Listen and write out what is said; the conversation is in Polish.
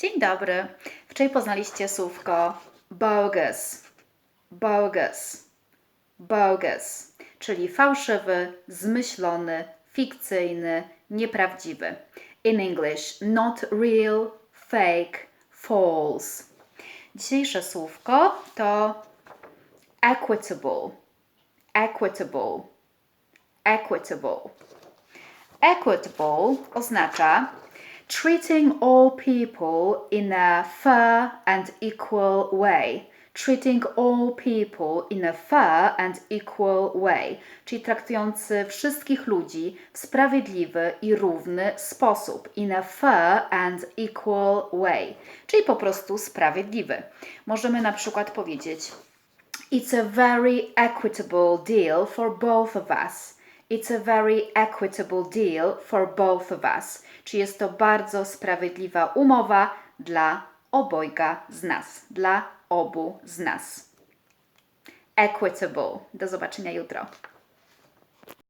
Dzień dobry. Wczoraj poznaliście słówko bogus. Bogus. Bogus, czyli fałszywy, zmyślony, fikcyjny, nieprawdziwy. In English, not real, fake, false. Dzisiejsze słówko to equitable. Equitable. Equitable. Equitable oznacza treating all people in a fair and equal way. Treating all people in a fair and equal way, czyli traktujący wszystkich ludzi w sprawiedliwy i równy sposób. In a fair and equal way, czyli po prostu sprawiedliwy. Możemy na przykład powiedzieć: It's a very equitable deal for both of us. It's a very equitable deal for both of us. Czy jest to bardzo sprawiedliwa umowa dla obojga z nas, dla obu z nas. Equitable. Do zobaczenia jutro.